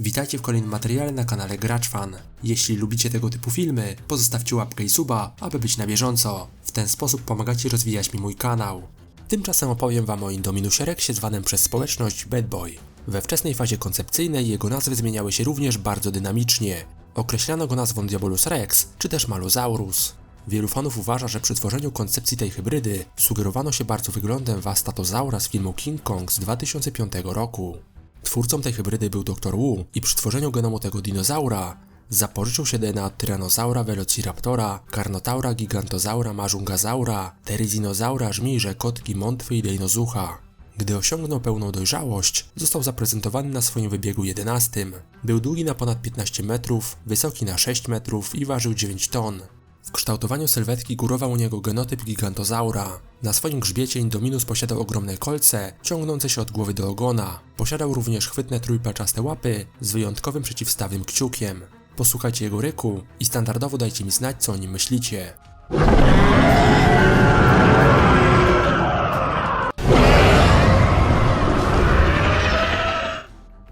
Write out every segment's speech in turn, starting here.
Witajcie w kolejnym materiale na kanale Gracz Fan. Jeśli lubicie tego typu filmy, pozostawcie łapkę i suba, aby być na bieżąco. W ten sposób pomagacie rozwijać mi mój kanał. Tymczasem opowiem wam o Indominusie Rexie zwanym przez społeczność Bad Boy. We wczesnej fazie koncepcyjnej jego nazwy zmieniały się również bardzo dynamicznie. Określano go nazwą Diabolus Rex, czy też Malusaurus. Wielu fanów uważa, że przy tworzeniu koncepcji tej hybrydy sugerowano się bardzo wyglądem Vastatozaura z filmu King Kong z 2005 roku. Twórcą tej hybrydy był dr Wu i przy tworzeniu genomu tego dinozaura zapożyczył się DNA od Tyrannosaura, Velociraptora, Carnotaura, Gigantozaura, Majungazaura, Teryzinozaura, żmirze, kotki, mątwy i dejnozucha. Gdy osiągnął pełną dojrzałość, został zaprezentowany na swoim wybiegu 11. Był długi na ponad 15 metrów, wysoki na 6 metrów i ważył 9 ton. W kształtowaniu sylwetki górował u niego genotyp gigantozaura. Na swoim grzbiecie Indominus posiadał ogromne kolce, ciągnące się od głowy do ogona. Posiadał również chwytne trójpalczaste łapy z wyjątkowym przeciwstawnym kciukiem. Posłuchajcie jego ryku i standardowo dajcie mi znać, co o nim myślicie.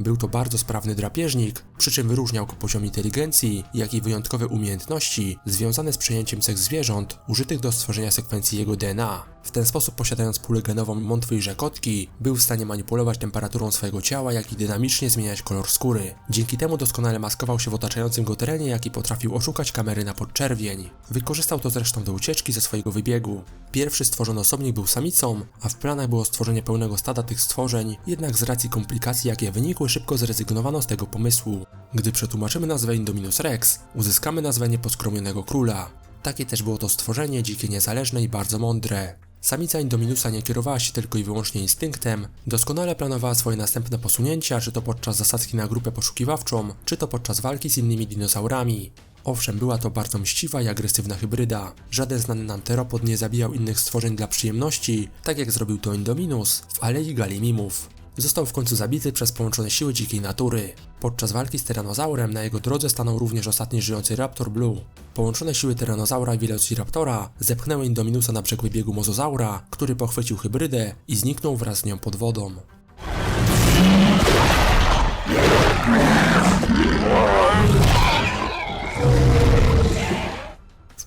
Był to bardzo sprawny drapieżnik, przy czym wyróżniał go poziom inteligencji, jak i wyjątkowe umiejętności związane z przejęciem cech zwierząt użytych do stworzenia sekwencji jego DNA. W ten sposób posiadając pulę genową mątwy i rzekotki, był w stanie manipulować temperaturą swojego ciała, jak i dynamicznie zmieniać kolor skóry. Dzięki temu doskonale maskował się w otaczającym go terenie, jak i potrafił oszukać kamery na podczerwień. Wykorzystał to zresztą do ucieczki ze swojego wybiegu. Pierwszy stworzony osobnik był samicą, a w planach było stworzenie pełnego stada tych stworzeń, jednak z racji komplikacji, jakie wynikły, szybko zrezygnowano z tego pomysłu. Gdy przetłumaczymy nazwę Indominus Rex, uzyskamy nazwę nieposkromionego króla. Takie też było to stworzenie, dzikie, niezależne i bardzo mądre. Samica Indominusa nie kierowała się tylko i wyłącznie instynktem, doskonale planowała swoje następne posunięcia, czy to podczas zasadzki na grupę poszukiwawczą, czy to podczas walki z innymi dinozaurami. Owszem, była to bardzo mściwa i agresywna hybryda. Żaden znany nam teropod nie zabijał innych stworzeń dla przyjemności, tak jak zrobił to Indominus w Alei Galimimów. Został w końcu zabity przez połączone siły dzikiej natury. Podczas walki z tyranozaurem na jego drodze stanął również ostatni żyjący Raptor Blue. Połączone siły tyranozaura i Velociraptora zepchnęły Indominusa na brzeg wybiegu mozozaura, który pochwycił hybrydę i zniknął wraz z nią pod wodą.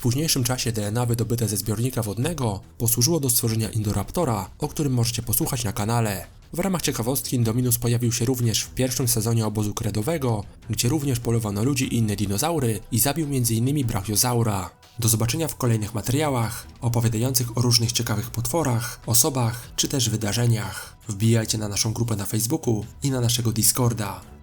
Późniejszym czasie DNA wydobyte ze zbiornika wodnego posłużyło do stworzenia Indoraptora, o którym możecie posłuchać na kanale. W ramach ciekawostki Indominus pojawił się również w pierwszym sezonie obozu kredowego, gdzie również polował na ludzi i inne dinozaury i zabił m.in. brachiozaura. Do zobaczenia w kolejnych materiałach opowiadających o różnych ciekawych potworach, osobach czy też wydarzeniach. Wbijajcie na naszą grupę na Facebooku i na naszego Discorda.